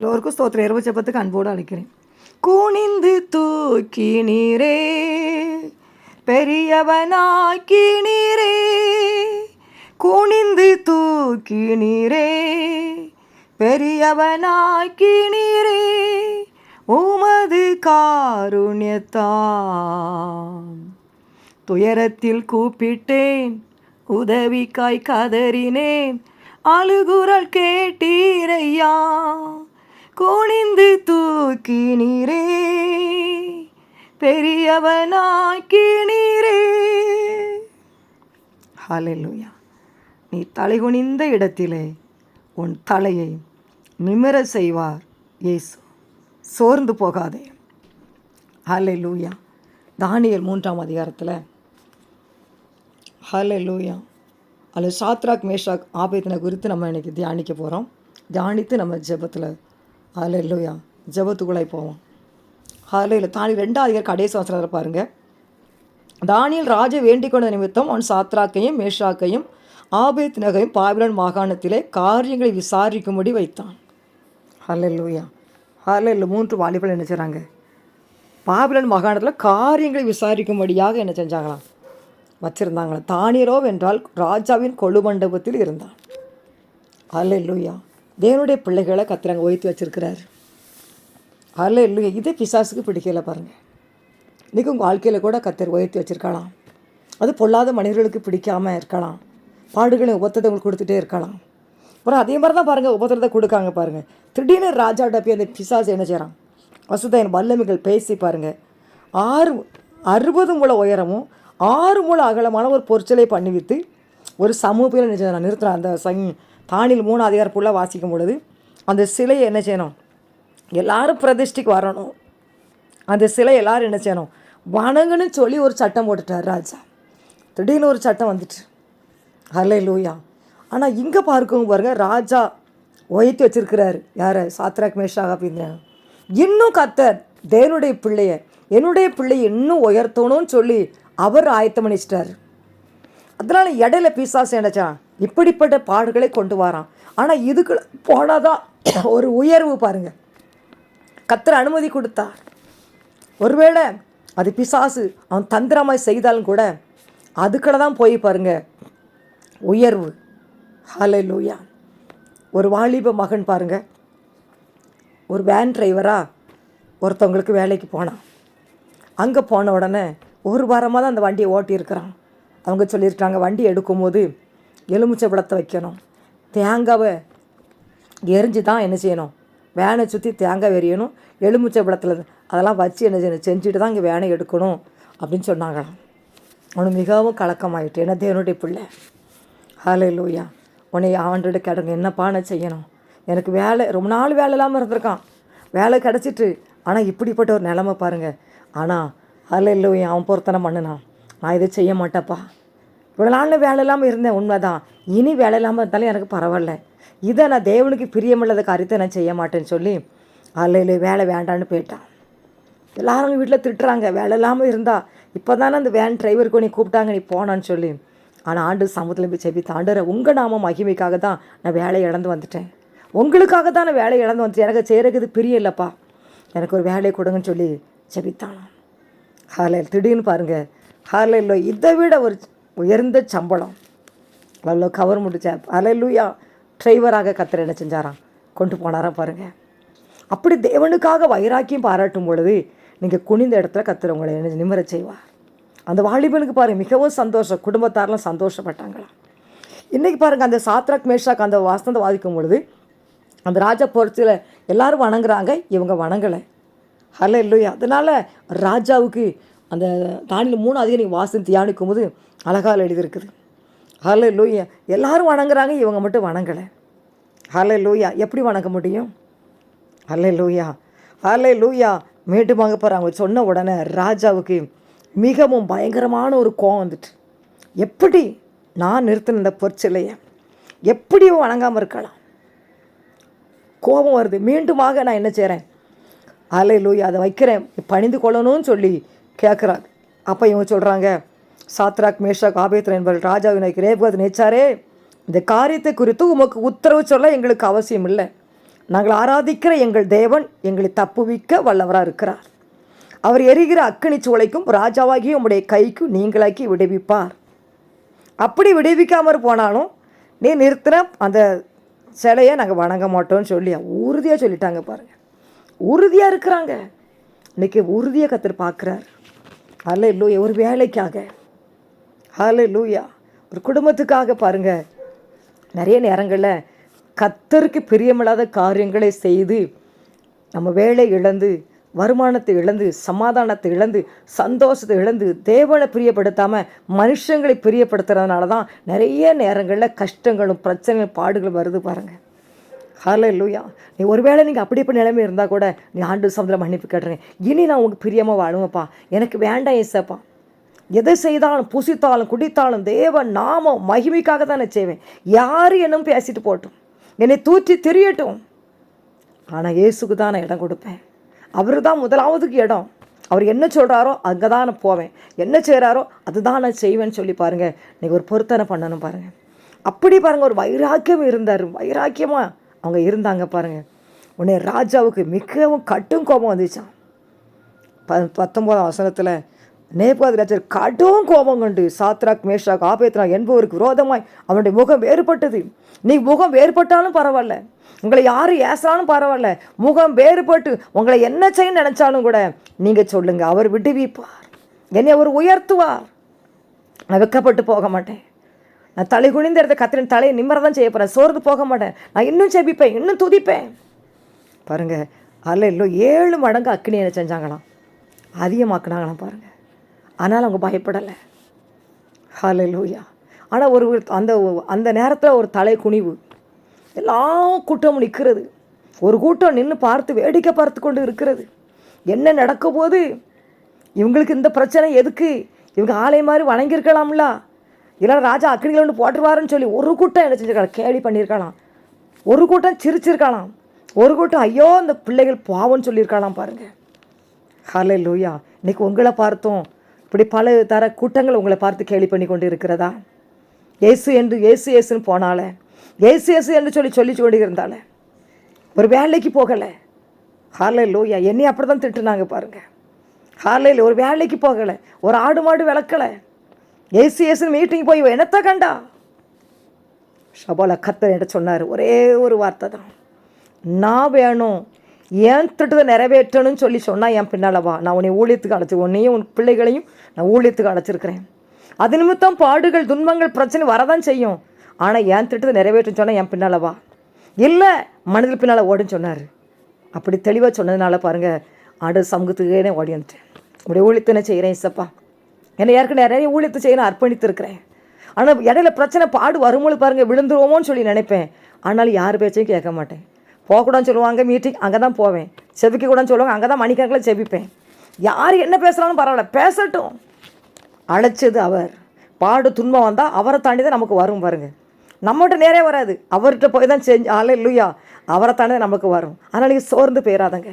எல்லோருக்கும் ஸ்தோத்திர இரவு ஜெபத்துக்கு அன்போடு அழைக்கிறேன். குனிந்து தூக்கி நீரே பெரியவனாக்கி நீரே குனிந்து தூக்கி நீரே பெரியவனாக்கி நீரே உமது காருண்யத்தான் துயரத்தில் கூப்பிட்டேன் உதவிக்காய் கதறினேன் அழுகுரல் கேட்டீரையா குனிந்து தூக்கி நீரே பெரியவனாக்கி நீரே ஹalleluya. நீ தலைகுனிந்த இடத்திலே உன் தலையை நிமிர செய்வார் இயேசு. சோர்ந்து போகாதே. ஹalleluya. தானியல் மூன்றாம் அதிகாரத்தில் ஹலே லூயா அல்லது சாத்ராக் மேஷாக் ஆபேத்தினை குறித்து நம்ம இன்றைக்கி தியானிக்க போகிறோம் தியானித்து நம்ம ஜெபத்தில் ஹalleluya. ஜெபத்துக்குள்ளே போவோம். ஹalleluya. தானி ரெண்டாவது கடைசி வசனத்தில் பாருங்கள் தானியல் ராஜ வேண்டிக் கொண்ட நிமித்தம் அவன் சாத்ராக்கையும் மேஷாக்கையும் ஆபேத் நகையும் பாபிலன் மாகாணத்திலே காரியங்களை விசாரிக்கும்படி வைத்தான். ஹalleluya. இல்லை மூன்று வாலிபல் என்ன செய்கிறாங்க பாபிலன் மாகாணத்தில் காரியங்களை விசாரிக்கும்படியாக என்ன செஞ்சாங்களாம்? வச்சுருந்தாங்களாம். தானியரோ என்றால் ராஜாவின் கொழு மண்டபத்தில் இருந்தான். ஹalleluya. தேவனுடைய பிள்ளைகளை கத்திரங்க ஒய்த்து அதில் ஹalleluya. இதே பிசாசுக்கு பிடிக்கல பாருங்கள் இன்றைக்கி உங்கள் வாழ்க்கையில் கூட கத்தர் உயர்த்தி வச்சுருக்கலாம். அது பொல்லாத மனிதர்களுக்கு பிடிக்காமல் இருக்கலாம். பாடுகளை உபத்தத்தை உங்களுக்கு கொடுத்துட்டே இருக்கலாம். அப்புறம் அதே மாதிரி தான் பாருங்கள் உபத்திரத்தை கொடுக்காங்க பாருங்கள் திடீர்னு ராஜாட்ட போய் அந்த பிசாசு என்ன செய்கிறான் வசுதையின் வல்லமைகள் பேசி பாருங்கள் ஆறு அறுபது மூல உயரமும் ஆறு முழ அகலமான ஒரு பொருட்களை பண்ணிவித்து ஒரு சமூகத்தில் என்ன செய்யணும் நிறுத்துகிறான் அந்த சங் தானில் மூணு அதிகாரம் ஃபுல்லாக வாசிக்கும் பொழுது அந்த சிலையை என்ன செய்யணும்? எல்லாரும் பிரதிஷ்டிக்கு வரணும். அந்த சிலை எல்லாரும் என்ன செய்யணும்? வணங்குன்னு சொல்லி ஒரு சட்டம் போட்டுட்டார் ராஜா. திடீர்னு ஒரு சட்டம் வந்துட்டு ஹலே லூயா ஆனால் இங்கே பார்க்கவும் பாருங்க ராஜா உயர்த்தி வச்சிருக்கிறாரு. யார்? சாத்ராக் மேஷாக அப்படின்னு இன்னும் கத்தர் தேவனுடைய பிள்ளைய என்னுடைய பிள்ளையை இன்னும் உயர்த்தணும்னு சொல்லி அவர் ஆயத்தம் பண்ணிச்சிட்டார். அதனால் இடையில பீசாசு என்னச்சான் இப்படிப்பட்ட பாடுகளை கொண்டு வரான். ஆனால் இதுக்கு போனாதான் ஒரு உயர்வு பாருங்கள் கத்திர அனுமதி கொடுத்தார். ஒருவேளை அது பிசாசு அவன் தந்திரமாய் செய்தாலும் கூட அதுக்குள்ள தான் போய் பாருங்க உயர்வு. ஹாலே லூயா ஒரு வாலிப மகன் பாருங்க. ஒரு வேன் டிரைவராக ஒருத்தவங்களுக்கு வேலைக்கு போனான். அங்கே போன உடனே ஒரு வாரமாக தான் அந்த வண்டியை ஓட்டியிருக்கிறான். அவங்க சொல்லியிருக்காங்க வண்டி எடுக்கும்போது எலுமிச்சை பழத்தை வைக்கணும். தேங்காவை எரிஞ்சு தான் என்ன செய்யணும்? வேனை சுற்றி தேங்காய் எரியணும். எலுமிச்சை பழத்தில் அதெல்லாம் வச்சு என்ன செய்யணும்? செஞ்சுட்டு தான் இங்கே வேனை எடுக்கணும் அப்படின்னு சொன்னாங்களாம். அவனு மிகவும் கலக்கமாயிட்டு. என்ன தேவனுடைய பிள்ளை? ஹாலே லூயா உன்னை ஆண்டோட கேட்டங்க என்னப்பா நான் செய்யணும்? எனக்கு வேலை ரொம்ப நாள் வேலை இல்லாமல் இருந்திருக்கான். வேலை கிடச்சிட்டு. ஆனால் இப்படிப்பட்ட ஒரு நிலமை பாருங்கள் ஆனால் அதில் இல்லை அவன் பொருத்தனை பண்ணினான். நான் இதை செய்ய மாட்டேப்பா இவ்வளோ நாளில் வேலை இல்லாமல் இருந்தேன் உண்மைதான். இனி வேலை இல்லாமல் இருந்தாலும் எனக்கு பரவாயில்ல. இதை நான் தேவனுக்கு பிரியமில்லாத காரியத்தை நான் செய்ய மாட்டேன்னு சொல்லி அல்லையில வேலை வேண்டான்னு போயிட்டான். எல்லாரும் வீட்டில் திட்டுறாங்க வேலை இல்லாமல் இருந்தா இப்போ தானே அந்த வேன் டிரைவருக்கு நீ கூப்பிட்டாங்க நீ போனான்னு சொல்லி. ஆனால் ஆண்டு சமூகத்தில் போய் செபி தாண்டற உங்கள் நாம மகிமைக்காக தான் நான் வேலையை இழந்து வந்துட்டேன். உங்களுக்காக தான் நான் வேலையை இழந்து வந்துட்டேன். எனக்கு செய்கிறதுக்கு பிரிய இல்லைப்பா. எனக்கு ஒரு வேலையை கொடுங்கன்னு சொல்லி செபித்தானான் ஹாலையில் திடீர்னு பாருங்கள் ஹாலையில் இதை விட ஒரு உயர்ந்த சம்பளம். அவ்வளோ கவர் முடிச்சா அலையிலூயா. டிரைவராக கத்திர என்ன செஞ்சாராம்? கொண்டு போனாராம் பாருங்கள் அப்படி தேவனுக்காக வைராக்கியம் பாராட்டும் பொழுது நீங்கள் குனிந்த இடத்துல கத்திர உங்களை என்ன நிம்மர செய்வார். அந்த வாலிபனுக்கு பாருங்கள் மிகவும் சந்தோஷம். குடும்பத்தாரெலாம் சந்தோஷப்பட்டாங்களாம் இன்றைக்கி பாருங்கள் அந்த சாத்ராக் மேஷாக் அந்த வாசனத்தை வாதிக்கும் பொழுது அந்த ராஜா பொறுத்தில் எல்லோரும் வணங்குறாங்க இவங்க வணங்கலை. ஹலோ இல்லையா அதனால் ராஜாவுக்கு அந்த தானியில் மூணு அதிகம் நீங்கள் வாசனை தியானிக்கும் போது அழகால் எழுதியிருக்குது. ஹலை லூயா எல்லாரும் வணங்குறாங்க இவங்க மட்டும் வணங்கலை. ஹலை லூயா எப்படி வணங்க முடியும்? ஹலை லூயா ஹலை லூயா மீண்டுமாக போகிறாங்க சொன்ன உடனே ராஜாவுக்கு மிகவும் பயங்கரமான ஒரு கோவம் வந்துட்டு எப்படி நான் நிறுத்தின இந்த பொற்சிலையை? எப்படி வணங்காமல் இருக்கலாம்? கோபம் வருது. மீண்டுமாக நான் என்ன செய்கிறேன் அலை லூயா அதை வைக்கிறேன். பணிந்து கொள்ளணும்னு சொல்லி கேட்குறாங்க அப்போ இவங்க சொல்கிறாங்க சாத்ராக் மேஷாக் ஆபேத்ரன் என்பவர் ராஜாவினை ரேபகத் நினைச்சாரே இந்த காரியத்தை குறித்து உமக்கு உத்தரவு சொல்ல எங்களுக்கு அவசியம் இல்லை. நாங்கள் ஆராதிக்கிற எங்கள் தேவன் எங்களை தப்புவிக்க வல்லவராக இருக்கிறார். அவர் எரிகிற அக்கணி சூளைக்கும் ராஜாவாகி உம்முடைய கைக்கும் நீங்களாக்கி விடுவிப்பார். அப்படி விடுவிக்காமற் போனாலும் நீ நிறுத்தின அந்த சிலையை நாங்கள் வணங்க மாட்டோம்னு சொல்லி உறுதியாக சொல்லிட்டாங்க பாருங்கள் உறுதியாக இருக்கிறாங்க. இன்றைக்கி உறுதியாக கற்று பார்க்குறாரு. அல்ல லூயா ஒரு வேலைக்காக. ஹலே லூயா ஒரு குடும்பத்துக்காக பாருங்கள் நிறைய நேரங்களில் கத்தருக்கு பிரியமில்லாத காரியங்களை செய்து நம்ம வேலை இழந்து வருமானத்தை இழந்து சமாதானத்தை இழந்து சந்தோஷத்தை இழந்து தேவனை பிரியப்படுத்தாமல் மனுஷங்களை பிரியப்படுத்துறதுனால தான் நிறைய நேரங்களில் கஷ்டங்களும் பிரச்சனைகளும் பாடுகளும் வருது பாருங்கள் ஹலே இல்லையா நீ ஒருவேளை நீங்கள் அப்படி இப்போ நிலைமை இருந்தால் கூட நீ ஆண்டு சமுதிரம் மன்னிப்பு கேட்டுறேன் இனி நான் உங்களுக்கு பிரியமாக வாழுவேப்பா எனக்கு வேண்டாம் ஏசப்பா. எதை செய்தாலும் புசித்தாலும் குடித்தாலும் தேவன் நாமம் மகிமைக்காக தானே செய்வேன். யார் என்னும் பேசிட்டு போட்டும். என்னை தூற்றி தெரியட்டும். ஆனால் இயேசுக்கு தான் நான் இடம் கொடுப்பேன். அவர் தான் முதலாவதுக்கு இடம். அவர் என்ன சொல்கிறாரோ அங்கே தான் நான் போவேன். என்ன செய்கிறாரோ அதுதான் நான் செய்வேன்னு சொல்லி பாருங்கள் நீங்கள் ஒரு பொருத்தனை பண்ணணும் பாருங்கள் அப்படி பாருங்கள் ஒரு வைராக்கியம் இருந்தார். வைராக்கியமாக அவங்க இருந்தாங்க பாருங்கள் உடனே ராஜாவுக்கு மிகவும் கட்டும் கோபம் வந்துச்சான் ப பத்தொம்போதாம் வசனத்தில் நேபாதி ராஜர் கடும் கோபம் கொண்டு சாத்ராக் மேஷாக் ஆபேத்ரா என்பவருக்கு விரோதமாய் அவனுடைய முகம் வேறுபட்டது. நீ முகம் வேறுபட்டாலும் பரவாயில்ல. உங்களை யார் ஏசாலும் பரவாயில்ல. முகம் வேறுபட்டு உங்களை என்ன செய்ய நினச்சாலும் கூட நீங்கள் சொல்லுங்கள் அவர் விடுவிப்பார். என்னை அவர் உயர்த்துவார். நான் வெக்கப்பட்டு போக மாட்டேன். நான் தலை குனிந்த இடத்த கத்திரின் தலையை நிம்மறதான் செய்ய போகிறேன் சோர்ந்து போக மாட்டேன். நான் இன்னும் செபிப்பேன் இன்னும் துதிப்பேன். பாருங்க அல்ல இல்லை ஏழு மடங்கு அக்னி என்ன செஞ்சாங்களாம். அதிகமாக்குனாங்களாம் பாருங்க. ஆனால் அவங்க பயப்படலை. ஹலை லூயா ஆனால் ஒரு அந்த அந்த நேரத்தில் ஒரு தலை குனிவு. எல்லா கூட்டமும் நிற்கிறது ஒரு கூட்டம் நின்று பார்த்து வேடிக்கை பார்த்து கொண்டு இருக்கிறது. என்ன நடக்க போது இவங்களுக்கு இந்த பிரச்சனை எதுக்கு? இவங்க ஆலை மாதிரி வணங்கியிருக்கலாம்ல. இல்லை ராஜா அக்னிகள் ஒன்று போட்டுருவாருன்னு சொல்லி ஒரு கூட்டம் என்ன செஞ்சிருக்கலாம் கேலி பண்ணியிருக்கலாம் ஒரு கூட்டம் சிரிச்சிருக்கலாம் ஒரு கூட்டம் ஐயோ இந்த பிள்ளைகள் பாவம்னு சொல்லியிருக்கலாம் பாருங்கள் ஹலே லூயா இன்னைக்கு உங்களை பார்த்தோம். இப்படி பல தர கூட்டங்கள் உங்களை பார்த்து கேலி பண்ணி கொண்டு இருக்கிறதா ஏசு என்று ஏசு ஏசுன்னு போனாலே ஏசு ஏசு என்று சொல்லி சொல்லி கொண்டு இருந்தாலே ஒரு வேலைக்கு போகலை. ஹாலே லோயா என்னையும் அப்படி தான் திட்டுனாங்க பாருங்கள் ஹாலையில் ஒரு வேலைக்கு போகலை. ஒரு ஆடு மாடு விளக்கலை ஏசு ஏசுன்னு மீட்டிங் போய் என்னத்தை கண்டா? ஷபால கத்தர் என்கிட்ட சொன்னார். ஒரே ஒரு வார்த்தை தான். நான் வேணும். ஏன் திட்டத்தை நிறைவேற்றணும்னு சொல்லி சொன்னால் என் பின்னால் வா. நான் உன்னை ஊழியத்துக்கு அழைச்சி உன்னையும் உன் பிள்ளைகளையும் நான் ஊழியத்துக்கு அழைச்சிருக்கிறேன். அது நிமித்தம் பாடுகள் துன்பங்கள் பிரச்சனை வரதான் செய்யும். ஆனால் என் திட்டத்தை நிறைவேற்றுன்னு சொன்னால் என் பின்னால் வா. இல்லை மனதில் பின்னால் ஓடுன்னு சொன்னார். அப்படி தெளிவாக சொன்னதுனால பாருங்கள் ஆடு சமூகத்துக்கே ஓடி வந்துட்டேன். உடைய ஊழியத்தை செய்கிறேன் இசப்பா. என்னை ஏற்கனவே நிறைய ஊழியத்தை செய்ய நான் அர்ப்பணித்திருக்கிறேன். ஆனால் இடையில பிரச்சனை பாடு வரும்போது பாருங்கள் விழுந்துருவோமோன்னு சொல்லி நினைப்பேன். ஆனாலும் யார் பேச்சையும் கேட்க மாட்டேன். போகக்கூடாதுன்னு சொல்லுவாங்க மீட்டிங் அங்கே தான் போவேன். செவிக்க கூடாதுன்னு சொல்லுவாங்க அங்கே தான் மணிக்கணக்கில் செபிப்பேன் யார் என்ன பேசுகிறாலும் பரவாயில்ல பேசட்டும். அழைச்சது அவர். பாடு துன்பம் வந்தால் அவரை தாண்டி தான் நமக்கு வரும் பாருங்க. நம்மகிட்ட நேரே வராது. அவர்கிட்ட போய் தான் செஞ்சு ஆளே இல்லையா அவரை தாண்டி தான் நமக்கு வரும். அதனால் நீங்கள் சோர்ந்து போயிடாதங்க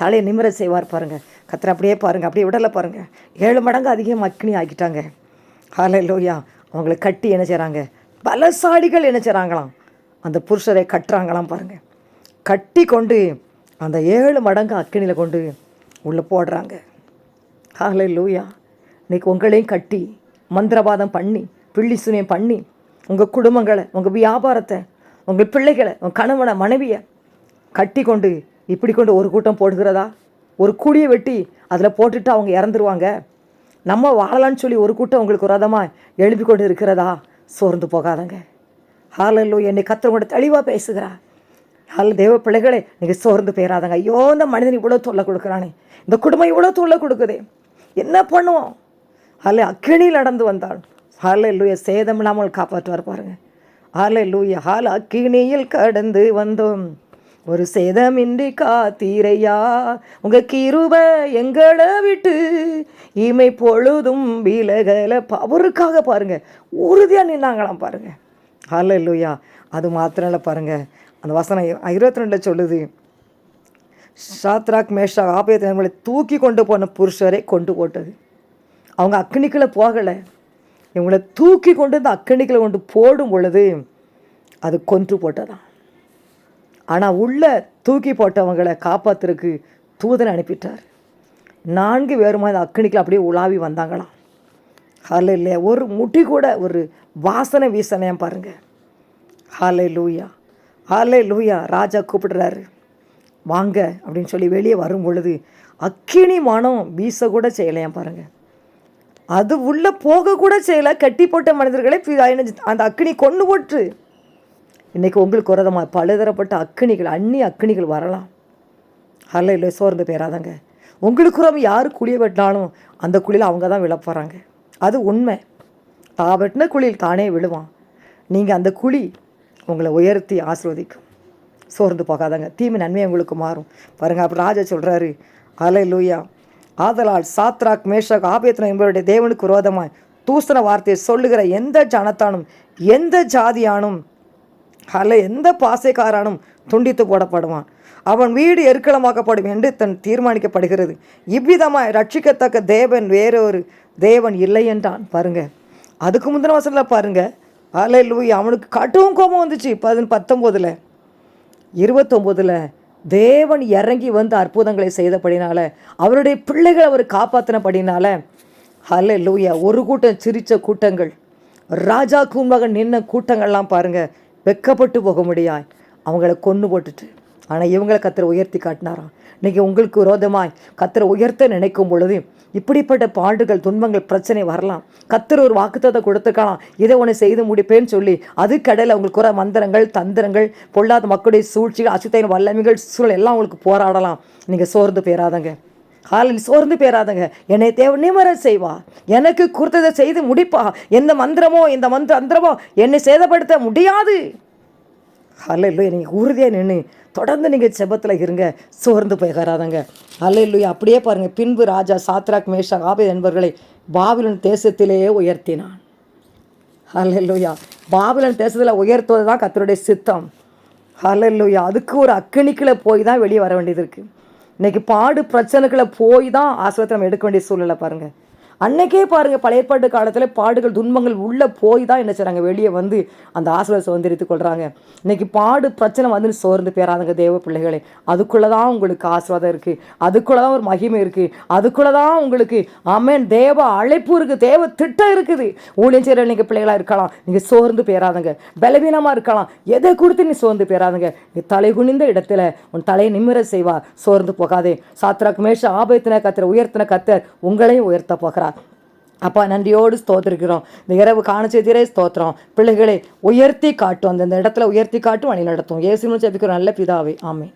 தலையை நிமிர செய்வார் பாருங்கள் கத்திர அப்படியே பாருங்கள் அப்படியே விடலை பாருங்கள் ஏழு மடங்கு அதிகம் அக்னி ஆக்கிட்டாங்க. ஹாலை லோயா அவங்களை கட்டி என்ன செய்கிறாங்க பலசாலிகள் என்ன செய்கிறாங்களாம் அந்த புருஷரை கட்டுறாங்களாம் பாருங்கள் கட்டி கொண்டு அந்த ஏழு மடங்கு அக்கினியில் கொண்டு உள்ளே போடுறாங்க. ஹாலை லூயா இன்றைக்கி உங்களையும் கட்டி மந்திரவாதம் பண்ணி பிள்ளி சுனியம் பண்ணி உங்கள் குடும்பங்களை உங்கள் வியாபாரத்தை உங்கள் பிள்ளைகளை உங்கள் கணவனை மனைவியை கட்டி கொண்டு இப்படி கொண்டு ஒரு கூட்டம் போடுகிறதா? ஒரு குடியை வெட்டி அதில் போட்டுட்டு அவங்க இறந்துருவாங்க. நம்ம வாழலான்னு சொல்லி ஒரு கூட்டம் உங்களுக்கு ரதமாக எழுப்பி கொண்டு இருக்கிறதா? சோர்ந்து போகாதங்க. ஹாலல்லோ என்னை கத்திரவங்க தெளிவாக பேசுகிறா ஹால் தேவ பிள்ளைகளே நீங்கள் சோர்ந்து போயிடாதங்க ஐயோ இந்த மனிதன் இவ்வளோ தொல்லை கொடுக்குறானே. இந்த குடும்பம் இவ்வளோ தொல்லை கொடுக்குதே. என்ன பண்ணுவோம்? ஹாலே அக்கினியில் நடந்து வந்தாள். ஹாலே லூய சேதம் இல்லாமல் காப்பாற்றுவார் பாருங்க. ஹாலே லூய ஹால் அக்கினியில் கடந்து வந்தோம். ஒரு சேதமின்றி காத்தீரையா? உங்க கிருப எங்களை விட்டு இமை பொழுதும் விலகல. அவருக்காக பாருங்க. உறுதியாக நின்னாங்களாம் பாருங்க. ஹாலே இல்லையா அது மாத்திரம் இல்லை பாருங்க. அந்த வசனம் இருபத்தி ரெண்டில் சொல்லுது. சாத்ராக் மேஷா ஆபேத்தங்களை தூக்கி கொண்டு போன புருஷரை கொண்டு போட்டது. அவங்க அக்னிக்குள்ளே போகலை. இவங்களை தூக்கி கொண்டு இந்த அக்கணிக்கில் கொண்டு போடும் பொழுது அது கொன்று போட்டதான் ஆனால் உள்ள தூக்கி போட்டவங்களை காப்பாத்துறதுக்கு தூதனை அனுப்பிட்டார். நான்கு பேருமா இந்த அக்னிக்கில் அப்படியே உலாவி வந்தாங்களாம் ஹாலை இல்லையா ஒரு முட்டி கூட ஒரு வாசனை வீசனையாம் பாருங்கள் ஹாலை லூயா ஹாலை லூயா ராஜா கூப்பிடுறாரு. வாங்க அப்படின்னு சொல்லி வெளியே வரும் பொழுது அக்கினி மனம் வீச கூட செய்யலையாம் பாருங்க. அது உள்ளே போகக்கூட செய்யலை. கட்டி போட்ட மனிதர்களை அந்த அக்கினி கொண்டு போட்டு இன்றைக்கி உங்களுக்கு உரதமா பலதரப்பட்ட அக்கினிகள் அந்நிய அக்கினிகள் வரலாம். அல்ல இல்லை சோர்ந்து பேராதாங்க உங்களுக்கு உரம் யார் குழியை வெட்டினாலும் அந்த குழியில் அவங்க தான் விழ போகிறாங்க அது உண்மை. தா வெட்டின குழியில் தானே விழுவான். நீங்கள் அந்த குழி உங்களை உயர்த்தி ஆசிர்வதிக்கும். சோர்ந்து போகாதாங்க. தீமை நன்மை உங்களுக்கு மாறும். பாருங்க அப்புறம் ராஜா சொல்கிறாரு அலை லூயா ஆதலால் சாத்ராக் மேஷாக் ஆபேத்னா என்பவருடைய தேவனுக்கு விரோதமாய் தூசண வார்த்தையை சொல்லுகிற எந்த ஜனத்தானும் எந்த ஜாதியானும் அல்ல எந்த பாசைக்காரனும் துண்டித்து போடப்படுவான். அவன் வீடு எருக்களமாக்கப்படும் என்று தன் தீர்மானிக்கப்படுகிறது. இவ்விதமாய் ரட்சிக்கத்தக்க தேவன் வேறொரு தேவன் இல்லை என்றான். பாருங்க. அதுக்கு முந்தின வசதியில் பாருங்க. அல்ல லூய் அவனுக்கு கடும் கோபம் வந்துச்சு. பதின பத்தொம்போதில். இருபத்தொம்போதில் தேவன் இறங்கி வந்து அற்புதங்களை செய்தபடினால அவருடைய பிள்ளைகளை அவர் காப்பாற்றினபடினால ஹல்லே லூயா ஒரு கூட்டம் சிரித்த கூட்டங்கள். ராஜா கூன்மகன் நின்ன கூட்டங்கள்லாம் பாருங்கள் வெக்கப்பட்டு போக முடியாய் அவங்கள கொன்று போட்டுட்டு ஆனால் இவங்களை கத்திர உயர்த்தி காட்டினாராம் நீங்கள் உங்களுக்கு விரோதமாய் கத்திர உயர்த்த நினைக்கும் பொழுது இப்படிப்பட்ட பாடுகள் துன்பங்கள் பிரச்சனை வரலாம். கத்திர ஒரு வாக்குத்தத்தை கொடுத்துருக்கலாம் இதை ஒன்று செய்து முடிப்பேன்னு சொல்லி அதுக்கடையில் அவங்களுக்கு குற மந்திரங்கள் தந்திரங்கள் பொல்லாத மக்களுடைய சூழ்ச்சிகள் அசுத்தையின் வல்லமைகள் சூழல் எல்லாம் உங்களுக்கு போராடலாம். நீங்கள் சோர்ந்து போயிடாதங்க காலில் சோர்ந்து பேராதங்க. என்னை தேவ நிமர செய்வா. எனக்கு குறித்ததை செய்து முடிப்பா. எந்த மந்திரமோ இந்த மந்திர மந்திரமோ என்னை சேதப்படுத்த முடியாது. ஹalleluya. நீங்கள் உறுதியாக நின்று தொடர்ந்து நீங்கள் செபத்தில் இருங்க. சோர்ந்து போய்காராதங்க ஹalleluya. அப்படியே பாருங்கள் பின்பு ராஜா சாத்ராக் மேஷா ஆபேத் என்பவர்களை பாபிலன் தேசத்திலேயே உயர்த்தினான். ஹalleluya. பாபிலன் தேசத்தில் உயர்த்துவது தான் கத்தருடைய சித்தம். ஹalleluya. அதுக்கு ஒரு அக்கணிக்கில் போய் தான் வெளியே வர வேண்டியது இருக்குது இன்னைக்கு பாடு பிரச்சனைகளை போய் தான் ஆசிரியத்தை நம்ம எடுக்க வேண்டிய சூழ்நிலை பாருங்கள் அன்னைக்கே பாருங்கள் பழைய ஏற்பாட்டு காலத்தில் பாடுகள் துன்பங்கள் உள்ளே போய் தான் என்ன செய்கிறாங்க வெளியே வந்து அந்த ஆசிரியர் சுதந்திரித்து கொள்கிறாங்க இன்னைக்கு பாடு பிரச்சனை வந்து சோர்ந்து பேராதுங்க தேவ பிள்ளைகளே. அதுக்குள்ளே தான் உங்களுக்கு ஆசீர்வாதம் இருக்குது அதுக்குள்ளே தான் ஒரு மகிமை இருக்குது அதுக்குள்ளே தான் உங்களுக்கு ஆமென் தேவ அழைப்பு இருக்குது தேவ திட்டம் இருக்குது. ஊழியம் செய்கிற நீங்கள் பிள்ளைகளாக இருக்கலாம். நீங்கள் சோர்ந்து பேராதுங்க பலவீனமாக இருக்கலாம். எதை கொடுத்து நீ சோர்ந்து பேராதுங்க நீ தலை குனிந்த இடத்துல உன் தலையை நிம்மர செய்வா சோர்ந்து போகாதே. சாத்திராக்கு மேஷ ஆபத்தின கத்தர் உயர்த்தின கத்தர் உங்களையும் உயர்த்த போகிறார். அப்பா நன்றியோடு ஸ்தோத்திருக்கிறோம். இந்த இரவு காணச்செய்திரே ஸ்தோத்திரம். பிள்ளைகளை உயர்த்தி காட்டும். அந்தந்த இடத்துல உயர்த்தி காட்டும் வழி நடத்தும். இயேசுன்னு ஜெபிக்கிறோம். நல்ல பிதாவே. ஆமென்.